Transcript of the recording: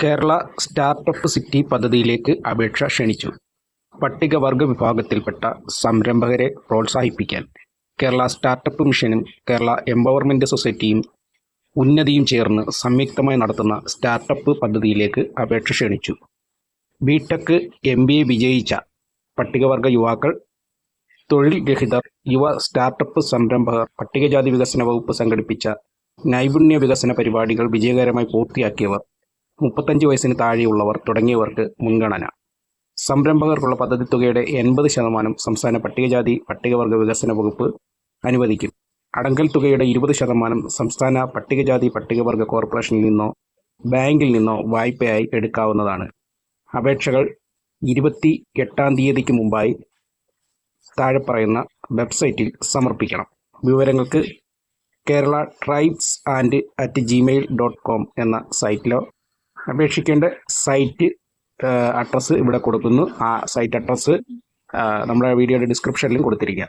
Kerala startup city പദ്ധതിയിലേക്ക് അപേക്ഷ ക്ഷണിച്ചു. പട്ടികവർഗ വിഭാഗത്തിൽപ്പെട്ട സംരംഭകരെ പ്രോത്സാഹിപ്പിക്കാൻ കേരള സ്റ്റാർട്ടപ്പ് മിഷനും കേരള എംപവർമെന്റ് സൊസൈറ്റിയും ഉന്നതിയും ചേർന്ന് സംയുക്തമായി നടത്തുന്ന സ്റ്റാർട്ടപ്പ് പദ്ധതിയിലേക്ക് അപേക്ഷ ക്ഷണിച്ചു. ബിടെക് എം ബി എ വിജയിച്ച പട്ടികവർഗ യുവാക്കൾ തൊഴിൽ രഹിതർ യുവ സ്റ്റാർട്ടപ്പ് സംരംഭകർ പട്ടികജാതി വികസന വകുപ്പ് സംഘടിപ്പിച്ച നൈപുണ്യ വികസന പരിപാടികൾ വിജയകരമായി പൂർത്തിയാക്കിയവർ മുപ്പത്തഞ്ച് വയസ്സിന് താഴെയുള്ളവർ തുടങ്ങിയവർക്ക് മുൻഗണന. സംരംഭകർക്കുള്ള പദ്ധതി തുകയുടെ എൺപത് ശതമാനം സംസ്ഥാന പട്ടികജാതി പട്ടികവർഗ വികസന വകുപ്പ് അനുവദിക്കും. അടങ്കൽ തുകയുടെ ഇരുപത് ശതമാനം സംസ്ഥാന പട്ടികജാതി പട്ടികവർഗ കോർപ്പറേഷനിൽ നിന്നോ ബാങ്കിൽ നിന്നോ വായ്പയായി എടുക്കാവുന്നതാണ്. അപേക്ഷകൾ ഇരുപത്തി എട്ടാം തീയതിക്ക് മുമ്പായി താഴെ പറയുന്ന വെബ്സൈറ്റിൽ സമർപ്പിക്കണം. വിവരങ്ങൾക്ക് Kerala tribes and at Gmail dot com എന്ന സൈറ്റിലോ അപേക്ഷിക്കേണ്ട സൈറ്റ് അഡ്രസ്സ് ഇവിടെ കൊടുക്കുന്നു. ആ സൈറ്റ് അഡ്രസ്സ് നമ്മുടെ വീഡിയോയുടെ ഡിസ്ക്രിപ്ഷനിലും കൊടുത്തിരിക്കുക